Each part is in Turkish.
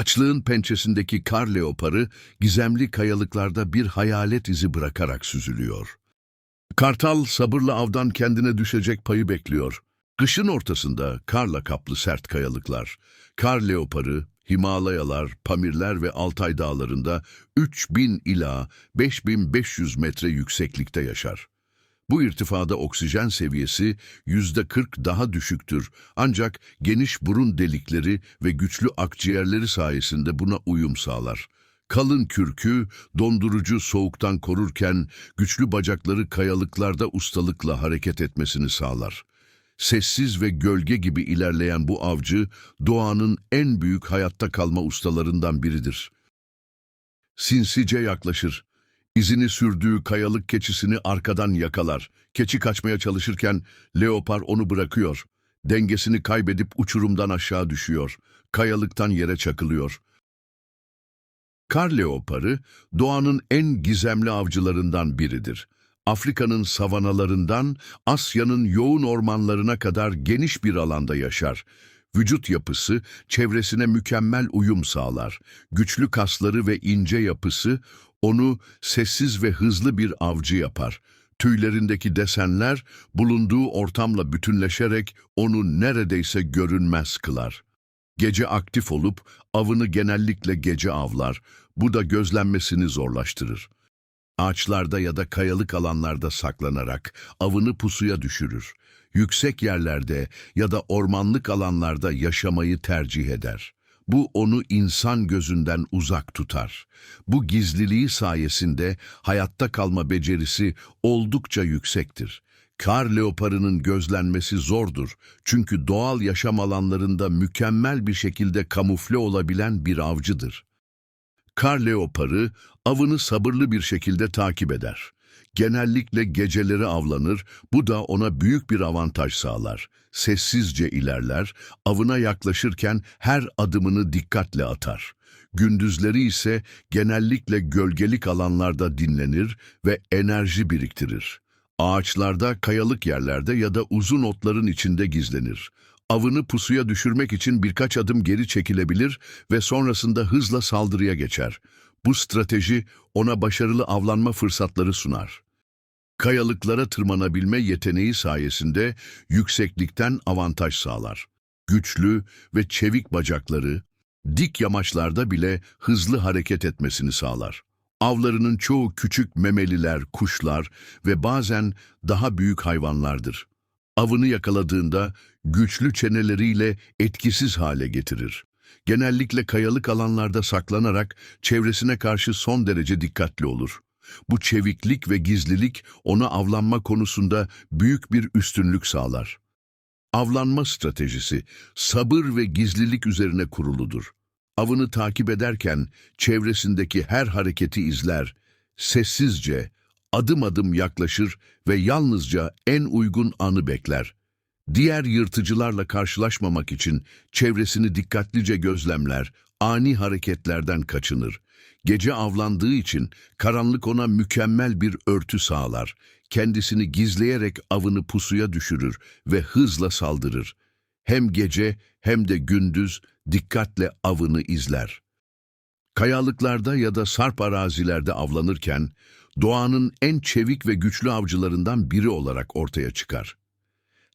Açlığın pençesindeki kar leoparı gizemli kayalıklarda bir hayalet izi bırakarak süzülüyor. Kartal sabırla avdan kendine düşecek payı bekliyor. Kışın ortasında karla kaplı sert kayalıklar, kar leoparı, Himalayalar, Pamirler ve Altay dağlarında 3000 ila 5500 metre yükseklikte yaşar. Bu irtifada oksijen seviyesi yüzde 40 daha düşüktür ancak geniş burun delikleri ve güçlü akciğerleri sayesinde buna uyum sağlar. Kalın kürkü dondurucu soğuktan korurken güçlü bacakları kayalıklarda ustalıkla hareket etmesini sağlar. Sessiz ve gölge gibi ilerleyen bu avcı doğanın en büyük hayatta kalma ustalarından biridir. Sinsice yaklaşır. İzini sürdüğü kayalık keçisini arkadan yakalar. Keçi kaçmaya çalışırken leopar onu bırakıyor. Dengesini kaybedip uçurumdan aşağı düşüyor. Kayalıktan yere çakılıyor. Kar leoparı doğanın en gizemli avcılarından biridir. Afrika'nın savanalarından Asya'nın yoğun ormanlarına kadar geniş bir alanda yaşar. Vücut yapısı çevresine mükemmel uyum sağlar. Güçlü kasları ve ince yapısı onu sessiz ve hızlı bir avcı yapar. Tüylerindeki desenler bulunduğu ortamla bütünleşerek onu neredeyse görünmez kılar. Gece aktif olup avını genellikle gece avlar. Bu da gözlenmesini zorlaştırır. Ağaçlarda ya da kayalık alanlarda saklanarak avını pusuya düşürür. Yüksek yerlerde ya da ormanlık alanlarda yaşamayı tercih eder. Bu onu insan gözünden uzak tutar. Bu gizliliği sayesinde hayatta kalma becerisi oldukça yüksektir. Kar leoparının gözlenmesi zordur çünkü doğal yaşam alanlarında mükemmel bir şekilde kamufle olabilen bir avcıdır. Kar leoparı avını sabırlı bir şekilde takip eder. Genellikle geceleri avlanır, bu da ona büyük bir avantaj sağlar. Sessizce ilerler, avına yaklaşırken her adımını dikkatle atar. Gündüzleri ise genellikle gölgelik alanlarda dinlenir ve enerji biriktirir. Ağaçlarda, kayalık yerlerde ya da uzun otların içinde gizlenir. Avını pusuya düşürmek için birkaç adım geri çekilebilir ve sonrasında hızla saldırıya geçer. Bu strateji ona başarılı avlanma fırsatları sunar. Kayalıklara tırmanabilme yeteneği sayesinde yükseklikten avantaj sağlar. Güçlü ve çevik bacakları, dik yamaçlarda bile hızlı hareket etmesini sağlar. Avlarının çoğu küçük memeliler, kuşlar ve bazen daha büyük hayvanlardır. Avını yakaladığında güçlü çeneleriyle etkisiz hale getirir. Genellikle kayalık alanlarda saklanarak çevresine karşı son derece dikkatli olur. Bu çeviklik ve gizlilik ona avlanma konusunda büyük bir üstünlük sağlar. Avlanma stratejisi sabır ve gizlilik üzerine kuruludur. Avını takip ederken çevresindeki her hareketi izler, sessizce, adım adım yaklaşır ve yalnızca en uygun anı bekler. Diğer yırtıcılarla karşılaşmamak için çevresini dikkatlice gözlemler, ani hareketlerden kaçınır. Gece avlandığı için karanlık ona mükemmel bir örtü sağlar. Kendisini gizleyerek avını pusuya düşürür ve hızla saldırır. Hem gece hem de gündüz dikkatle avını izler. Kayalıklarda ya da sarp arazilerde avlanırken doğanın en çevik ve güçlü avcılarından biri olarak ortaya çıkar.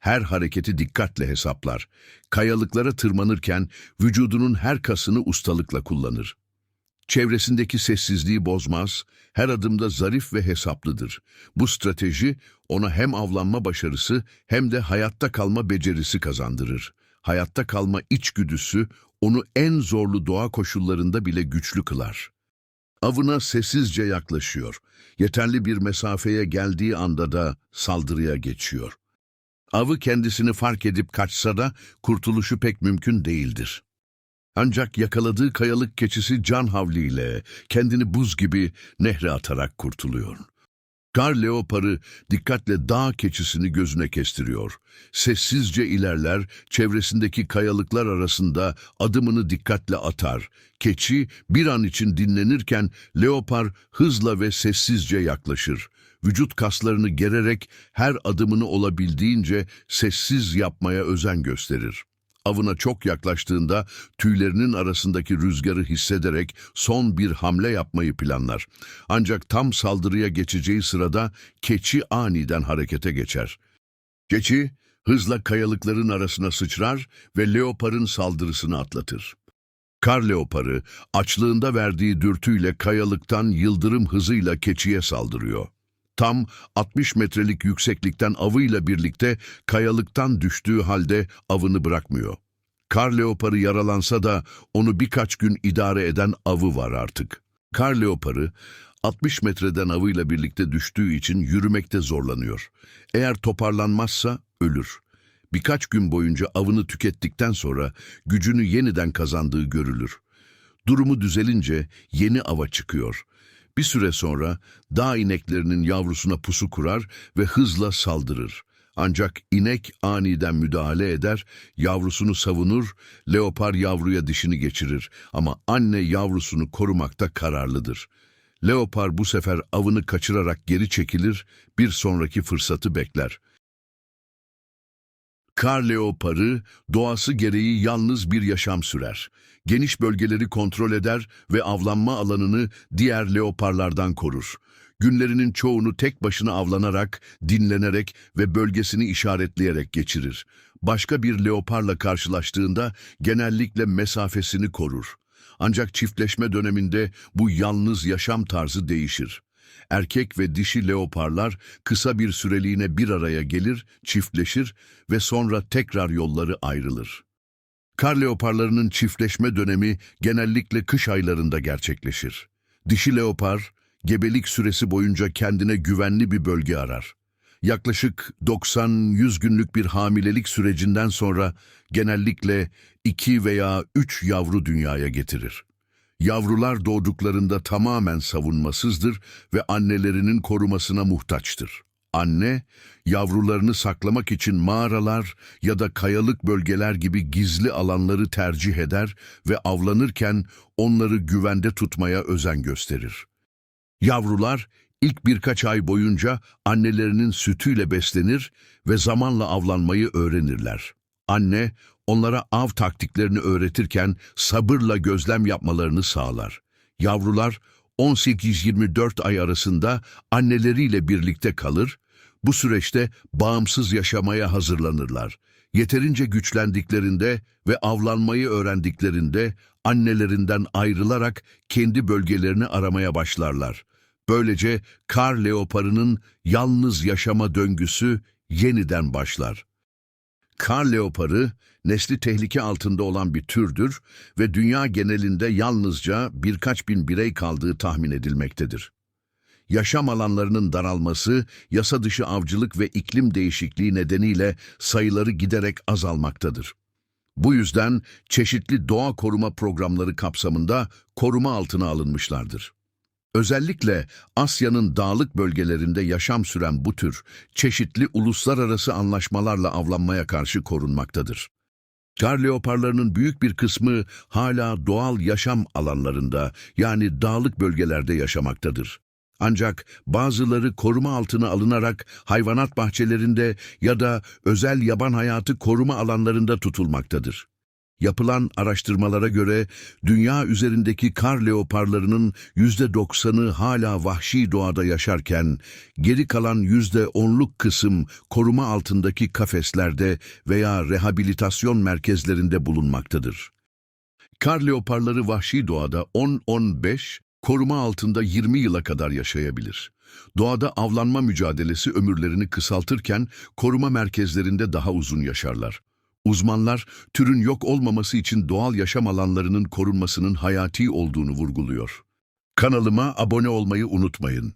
Her hareketi dikkatle hesaplar. Kayalıklara tırmanırken vücudunun her kasını ustalıkla kullanır. Çevresindeki sessizliği bozmaz, her adımda zarif ve hesaplıdır. Bu strateji ona hem avlanma başarısı hem de hayatta kalma becerisi kazandırır. Hayatta kalma içgüdüsü onu en zorlu doğa koşullarında bile güçlü kılar. Avına sessizce yaklaşıyor. Yeterli bir mesafeye geldiği anda da saldırıya geçiyor. Avı kendisini fark edip kaçsa da kurtuluşu pek mümkün değildir. Ancak yakaladığı kayalık keçisi can havliyle kendini buz gibi nehre atarak kurtuluyor. Kar leoparı dikkatle dağ keçisini gözüne kestiriyor. Sessizce ilerler, çevresindeki kayalıklar arasında adımını dikkatle atar. Keçi bir an için dinlenirken leopar hızla ve sessizce yaklaşır. Vücut kaslarını gererek her adımını olabildiğince sessiz yapmaya özen gösterir. avına çok yaklaştığında tüylerinin arasındaki rüzgarı hissederek son bir hamle yapmayı planlar. Ancak tam saldırıya geçeceği sırada keçi aniden harekete geçer. Keçi hızla kayalıkların arasına sıçrar ve leoparın saldırısını atlatır. Kar leoparı açlığında verdiği dürtüyle kayalıktan yıldırım hızıyla keçiye saldırıyor. Tam 60 metrelik yükseklikten avıyla birlikte kayalıktan düştüğü halde avını bırakmıyor. Kar leoparı yaralansa da onu birkaç gün idare eden avı var artık. Kar leoparı 60 metreden avıyla birlikte düştüğü için yürümekte zorlanıyor. Eğer toparlanmazsa ölür. Birkaç gün boyunca avını tükettikten sonra gücünü yeniden kazandığı görülür. Durumu düzelince yeni ava çıkıyor. Bir süre sonra dağ ineklerinin yavrusuna pusu kurar ve hızla saldırır. Ancak inek aniden müdahale eder, yavrusunu savunur, leopar yavruya dişini geçirir ama anne yavrusunu korumakta kararlıdır. Leopar bu sefer avını kaçırarak geri çekilir, bir sonraki fırsatı bekler. Kar leoparı doğası gereği yalnız bir yaşam sürer. Geniş bölgeleri kontrol eder ve avlanma alanını diğer leoparlardan korur. Günlerinin çoğunu tek başına avlanarak, dinlenerek ve bölgesini işaretleyerek geçirir. Başka bir leoparla karşılaştığında genellikle mesafesini korur. Ancak çiftleşme döneminde bu yalnız yaşam tarzı değişir. Erkek ve dişi leoparlar kısa bir süreliğine bir araya gelir, çiftleşir ve sonra tekrar yolları ayrılır. Kar leoparlarının çiftleşme dönemi genellikle kış aylarında gerçekleşir. Dişi leopar, gebelik süresi boyunca kendine güvenli bir bölge arar. Yaklaşık 90-100 günlük bir hamilelik sürecinden sonra genellikle 2 veya 3 yavru dünyaya getirir. Yavrular doğduklarında tamamen savunmasızdır ve annelerinin korumasına muhtaçtır. Anne, yavrularını saklamak için mağaralar ya da kayalık bölgeler gibi gizli alanları tercih eder ve avlanırken onları güvende tutmaya özen gösterir. Yavrular ilk birkaç ay boyunca annelerinin sütüyle beslenir ve zamanla avlanmayı öğrenirler. Anne, onlara av taktiklerini öğretirken sabırla gözlem yapmalarını sağlar. Yavrular 18-24 ay arasında anneleriyle birlikte kalır, bu süreçte bağımsız yaşamaya hazırlanırlar. Yeterince güçlendiklerinde ve avlanmayı öğrendiklerinde annelerinden ayrılarak kendi bölgelerini aramaya başlarlar. Böylece kar leoparının yalnız yaşama döngüsü yeniden başlar. Kar leoparı, nesli tehlike altında olan bir türdür ve dünya genelinde yalnızca birkaç bin birey kaldığı tahmin edilmektedir. Yaşam alanlarının daralması, yasa dışı avcılık ve iklim değişikliği nedeniyle sayıları giderek azalmaktadır. Bu yüzden çeşitli doğa koruma programları kapsamında koruma altına alınmışlardır. Özellikle Asya'nın dağlık bölgelerinde yaşam süren bu tür çeşitli uluslararası anlaşmalarla avlanmaya karşı korunmaktadır. Kar leoparlarının büyük bir kısmı hala doğal yaşam alanlarında yani dağlık bölgelerde yaşamaktadır. Ancak bazıları koruma altına alınarak hayvanat bahçelerinde ya da özel yaban hayatı koruma alanlarında tutulmaktadır. Yapılan araştırmalara göre dünya üzerindeki kar leoparlarının %90'ı hala vahşi doğada yaşarken geri kalan %10'luk kısım koruma altındaki kafeslerde veya rehabilitasyon merkezlerinde bulunmaktadır. Kar leoparları vahşi doğada 10-15, koruma altında 20 yıla kadar yaşayabilir. Doğada avlanma mücadelesi ömürlerini kısaltırken koruma merkezlerinde daha uzun yaşarlar. Uzmanlar, türün yok olmaması için doğal yaşam alanlarının korunmasının hayati olduğunu vurguluyor. Kanalıma abone olmayı unutmayın.